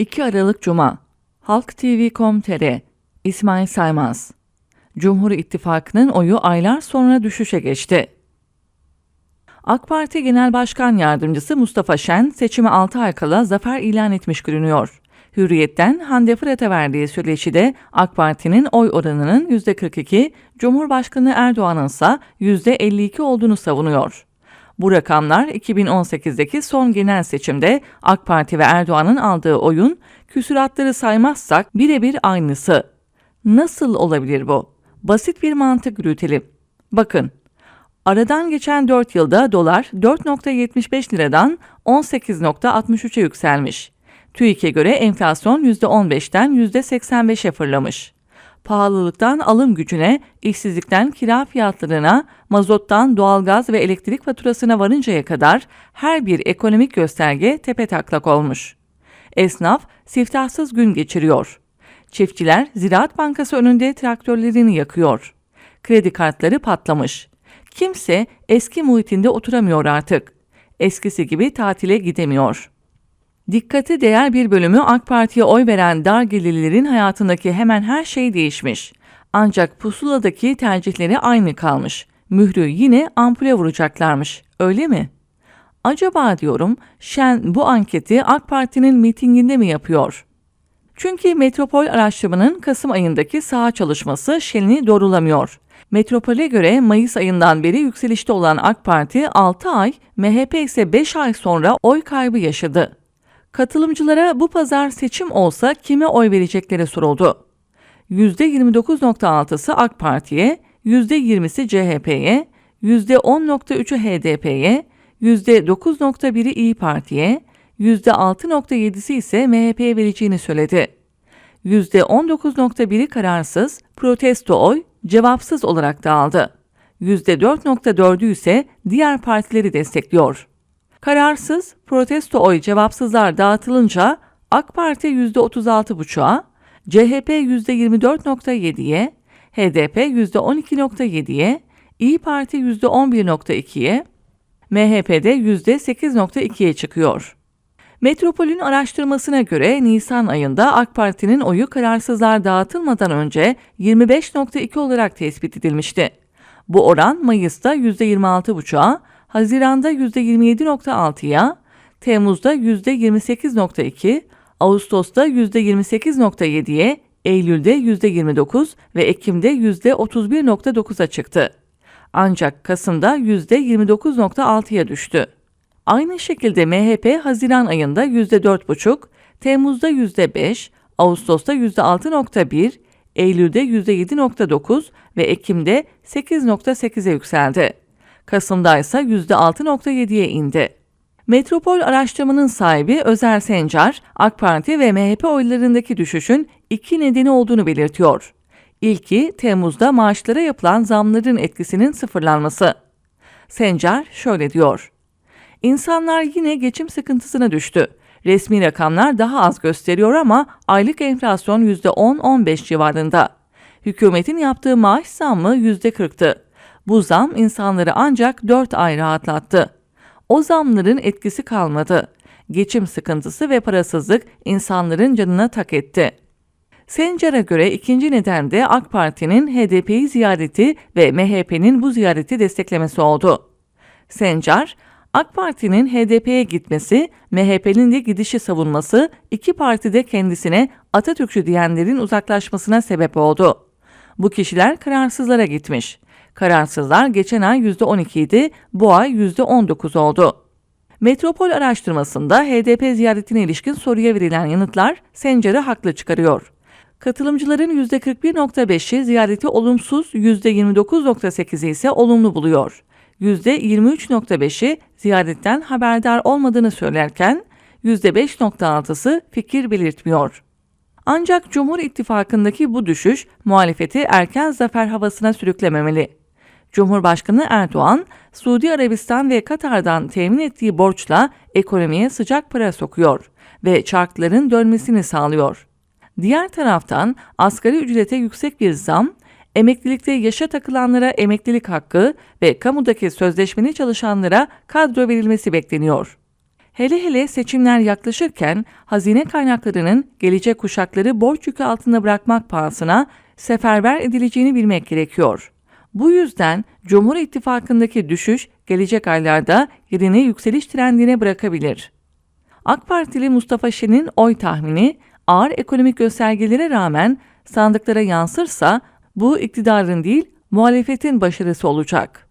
2 Aralık Cuma Halk TV.com.tr İsmail Saymaz Cumhur İttifakı'nın oyu aylar sonra düşüşe geçti. AK Parti Genel Başkan Yardımcısı Mustafa Şen seçime 6 ay kala zafer ilan etmiş görünüyor. Hürriyet'ten Hande Fırat'a verdiği söyleşide AK Parti'nin oy oranının %42, Cumhurbaşkanı Erdoğan'ın ise %52 olduğunu savunuyor. Bu rakamlar 2018'deki son genel seçimde AK Parti ve Erdoğan'ın aldığı oyun küsuratları saymazsak birebir aynısı. Nasıl olabilir bu? Basit bir mantık yürütelim. Bakın, aradan geçen 4 yılda dolar 4.75 liradan 18.63'e yükselmiş. TÜİK'e göre enflasyon %15'ten %85'e fırlamış pahalılıktan alım gücüne, işsizlikten kira fiyatlarına, mazottan doğalgaz ve elektrik faturasına varıncaya kadar her bir ekonomik gösterge tepe taklak olmuş. Esnaf siftahsız gün geçiriyor. Çiftçiler Ziraat Bankası önünde traktörlerini yakıyor. Kredi kartları patlamış. Kimse eski muhitinde oturamıyor artık. Eskisi gibi tatile gidemiyor. Dikkati değer bir bölümü AK Parti'ye oy veren dar gelirlerin hayatındaki hemen her şey değişmiş. Ancak pusuladaki tercihleri aynı kalmış. Mührü yine ampule vuracaklarmış. Öyle mi? Acaba diyorum Şen bu anketi AK Parti'nin mitinginde mi yapıyor? Çünkü Metropol araştırmanın Kasım ayındaki saha çalışması Şen'i doğrulamıyor. Metropol'e göre Mayıs ayından beri yükselişte olan AK Parti 6 ay, MHP ise 5 ay sonra oy kaybı yaşadı. Katılımcılara bu pazar seçim olsa kime oy verecekleri soruldu. %29.6'sı AK Parti'ye, %20'si CHP'ye, %10.3'ü HDP'ye, %9.1'i İyi Parti'ye, %6.7'si ise MHP'ye vereceğini söyledi. %19.1'i kararsız, protesto oy, cevapsız olarak dağıldı. %4.4'ü ise diğer partileri destekliyor. Kararsız, protesto oy cevapsızlar dağıtılınca AK Parti %36,5'a, CHP %24,7'ye, HDP %12,7'ye, İyi Parti %11,2'ye, MHP'de %8,2'ye çıkıyor. Metropol'ün araştırmasına göre Nisan ayında AK Parti'nin oyu kararsızlar dağıtılmadan önce 25.2 olarak tespit edilmişti. Bu oran Mayıs'ta %26,5'a, Haziranda %27.6'ya, Temmuz'da %28.2, Ağustos'ta %28.7'ye, Eylül'de %29 ve Ekim'de %31.9'a çıktı. Ancak Kasım'da %29.6'ya düştü. Aynı şekilde MHP Haziran ayında %4,5, Temmuz'da %5, Ağustos'ta %6.1, Eylül'de %7.9 ve Ekim'de 8.8'e yükseldi. Kasım'da ise %6.7'ye indi. Metropol araştırmanın sahibi Özer Sencar, AK Parti ve MHP oylarındaki düşüşün iki nedeni olduğunu belirtiyor. İlki Temmuz'da maaşlara yapılan zamların etkisinin sıfırlanması. Sencar şöyle diyor. İnsanlar yine geçim sıkıntısına düştü. Resmi rakamlar daha az gösteriyor ama aylık enflasyon %10-15 civarında. Hükümetin yaptığı maaş zammı %40'tı. Bu zam insanları ancak 4 ay rahatlattı. O zamların etkisi kalmadı. Geçim sıkıntısı ve parasızlık insanların canına tak etti. Sencar'a göre ikinci neden de AK Parti'nin HDP'yi ziyareti ve MHP'nin bu ziyareti desteklemesi oldu. Sencar, AK Parti'nin HDP'ye gitmesi, MHP'nin de gidişi savunması iki partide kendisine Atatürkçü diyenlerin uzaklaşmasına sebep oldu. Bu kişiler kararsızlara gitmiş. Kararsızlar geçen ay %12 idi, bu ay %19 oldu. Metropol araştırmasında HDP ziyaretine ilişkin soruya verilen yanıtlar Sencer'i haklı çıkarıyor. Katılımcıların %41.5'i ziyareti olumsuz, %29.8'i ise olumlu buluyor. %23.5'i ziyaretten haberdar olmadığını söylerken %5.6'sı fikir belirtmiyor. Ancak Cumhur İttifakı'ndaki bu düşüş muhalefeti erken zafer havasına sürüklememeli. Cumhurbaşkanı Erdoğan, Suudi Arabistan ve Katar'dan temin ettiği borçla ekonomiye sıcak para sokuyor ve çarkların dönmesini sağlıyor. Diğer taraftan asgari ücrete yüksek bir zam, emeklilikte yaşa takılanlara emeklilik hakkı ve kamudaki sözleşmeli çalışanlara kadro verilmesi bekleniyor. Hele hele seçimler yaklaşırken hazine kaynaklarının gelecek kuşakları borç yükü altında bırakmak pahasına seferber edileceğini bilmek gerekiyor. Bu yüzden Cumhur İttifakı'ndaki düşüş gelecek aylarda yerini yükseliş trendine bırakabilir. AK Partili Mustafa Şen'in oy tahmini ağır ekonomik göstergelere rağmen sandıklara yansırsa bu iktidarın değil muhalefetin başarısı olacak.